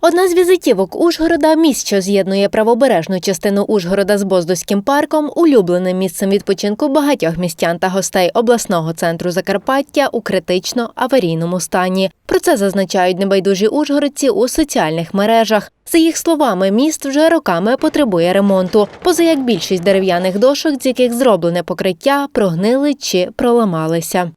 Одна з візитівок Ужгорода міст, що з'єднує правобережну частину Ужгорода з Боздоським парком, улюбленим місцем відпочинку багатьох містян та гостей обласного центру Закарпаття у критично аварійному стані. Про це зазначають небайдужі ужгородці у соціальних мережах. За їх словами, міст вже роками потребує ремонту, поза як більшість дерев'яних дошок, з яких зроблене покриття, прогнили чи проламалися.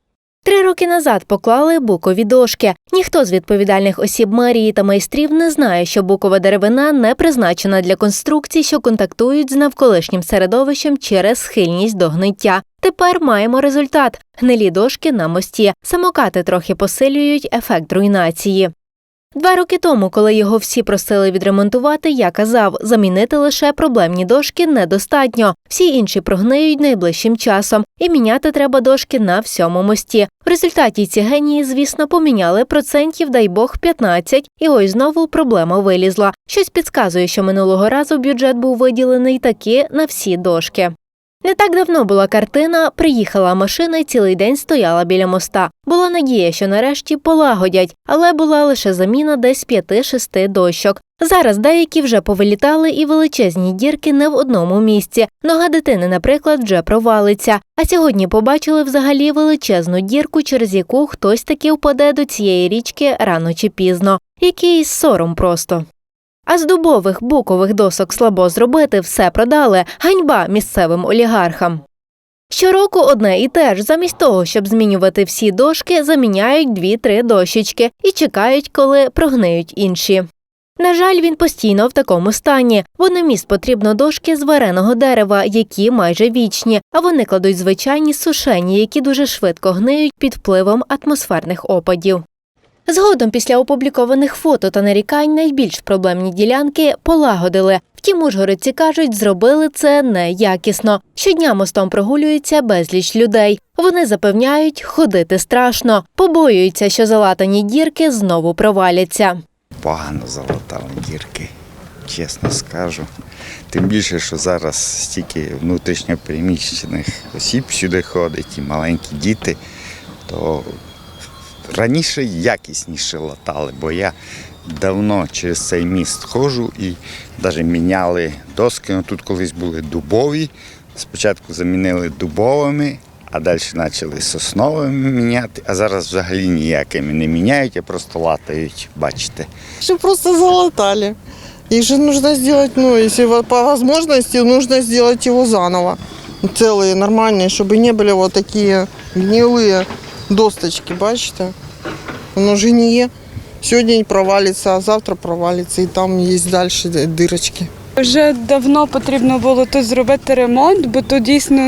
Три роки назад поклали букові дошки. Ніхто з відповідальних осіб мерії та майстрів не знає, що букова деревина не призначена для конструкцій, що контактують з навколишнім середовищем через схильність до гниття. Тепер маємо результат: гнилі дошки на мості. Самокати трохи посилюють ефект руйнації. Два роки тому, коли його всі просили відремонтувати, я казав, замінити лише проблемні дошки недостатньо. Всі інші прогниють найближчим часом, і міняти треба дошки на всьому мості. В результаті ці генії, звісно, поміняли процентів, дай Бог, 15, і ось знову проблема вилізла. Щось підказує, що минулого разу бюджет був виділений таки на всі дошки. Не так давно була картина, приїхала машина і цілий день стояла біля моста. Була надія, що нарешті полагодять, але була лише заміна десь п'яти-шести дощок. Зараз деякі вже повилітали і величезні дірки не в одному місці. Нога дитини, наприклад, вже провалиться. А сьогодні побачили взагалі величезну дірку, через яку хтось таки впаде до цієї річки рано чи пізно. Якийсь сором просто. А з дубових букових досок слабо зробити все продали. Ганьба місцевим олігархам. Щороку одне і те ж, замість того, щоб змінювати всі дошки, заміняють дві-три дощечки і чекають, коли прогниють інші. На жаль, він постійно в такому стані, бо на міст потрібно дошки з вареного дерева, які майже вічні, а вони кладуть звичайні сушені, які дуже швидко гниють під впливом атмосферних опадів. Згодом після опублікованих фото та нарікань найбільш проблемні ділянки полагодили. Втім, ужгородці кажуть, зробили це неякісно. Щодня мостом прогулюється безліч людей. Вони запевняють, ходити страшно, побоюються, що залатані дірки знову проваляться. Погано залатали дірки, чесно скажу. Тим більше, що зараз стільки внутрішньо переміщених осіб сюди ходить і маленькі діти, то раніше якісніше латали, бо я давно через цей міст ходжу і навіть міняли доски. Ну, тут колись були дубові. Спочатку замінили дубовими, а далі почали сосновими міняти, а зараз взагалі ніякими не міняють, а просто латають, бачите. Что просто залатали. Их же нужно сделать, ну, если во- по возможности, нужно сделать его заново. Целые, нормальные, чтобы не были вот такие гнилые досточки, бачите? Оно гниє. Сьогодні провалится, а завтра провалится, і там є дальше дырочки. Вже давно потрібно було тут зробити ремонт, бо тут дійсно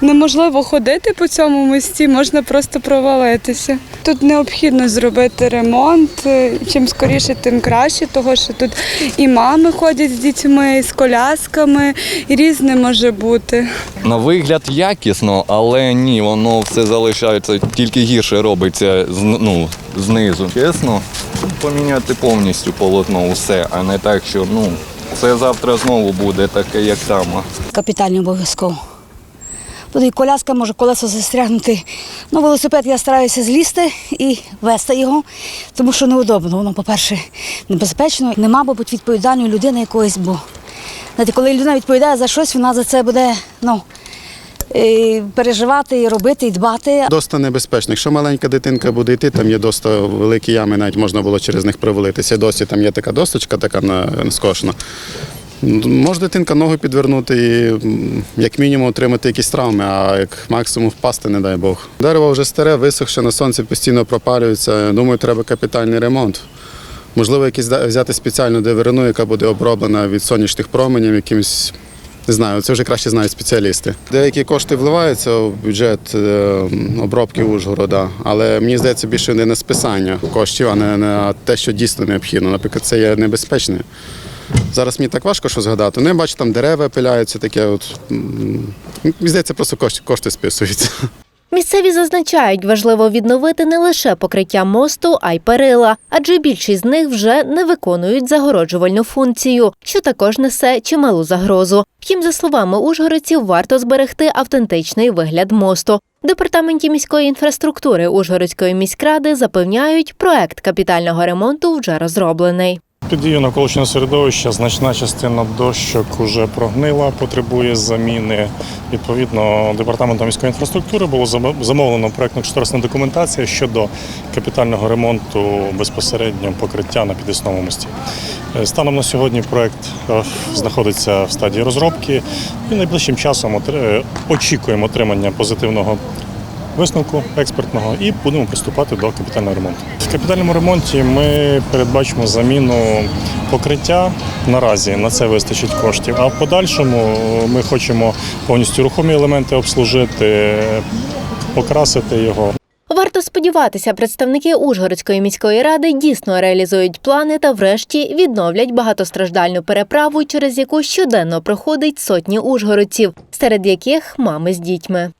неможливо ходити по цьому мості, можна просто провалитися. Тут необхідно зробити ремонт. е, Чим скоріше, тим краще, тому що тут і мами ходять з дітьми, і з колясками, і різне може бути. На вигляд якісно, але ні, воно все залишається, тільки гірше робиться ну, знизу. Чесно, поміняти повністю полотно усе, а не так, що ну, це завтра знову буде таке, як там. капітально обов'язково. Буде коляска, може колесо застрягнути. Ну, велосипед я стараюся злізти і вести його, тому що неудобно. Воно, по-перше, небезпечно. Нема, мабуть, відповідальної людини якоїсь, бо знаєте, коли людина відповідає за щось, вона за це буде ну, переживати, і робити, і дбати. Доста небезпечно. Якщо маленька дитинка буде йти, там є доста великі ями, навіть можна було через них провалитися. Досі там є така досточка, така на- скошена. Може дитинка ногу підвернути і як мінімум отримати якісь травми, а як максимум впасти, не дай Бог. Дерево вже старе, висохше, на сонці постійно пропалюється. Думаю, треба капітальний ремонт. Можливо, якийсь да- взяти спеціальну деревину, яка буде оброблена від сонячних променів, якимось. Не знаю, це вже краще знають спеціалісти. Деякі кошти вливаються в бюджет е, обробки Ужгорода, але мені здається більше не на списання коштів, а не на те, що дійсно необхідно. Наприклад, це є небезпечне. Зараз мені так важко що згадати. Ну, я бачу, там дерева пиляються, таке от. Мені здається, просто кошти, кошти списуються. Місцеві зазначають, важливо відновити не лише покриття мосту, а й перила, адже більшість з них вже не виконують загороджувальну функцію, що також несе чималу загрозу. Втім, за словами ужгородців, варто зберегти автентичний вигляд мосту. Департаменті міської інфраструктури Ужгородської міськради запевняють, проект капітального ремонту вже розроблений. Під дією навколишнього середовища значна частина дощок вже прогнила, потребує заміни. Відповідно, департаментом міської інфраструктури було замовлено проєктно-кошторисна документація щодо капітального ремонту безпосередньо покриття на підвісному мості. Е, Станом на сьогодні проєкт е, знаходиться в стадії розробки і найближчим часом отри- очікуємо отримання позитивного висновку експертного і будемо приступати до капітального ремонту. В капітальному ремонті ми передбачимо заміну покриття. Наразі на це вистачить коштів. А в подальшому ми хочемо повністю рухомі елементи обслужити, покрасити його. Варто сподіватися, представники Ужгородської міської ради дійсно реалізують плани та врешті відновлять багатостраждальну переправу, через яку щоденно проходить сотні ужгородців, серед яких мами з дітьми.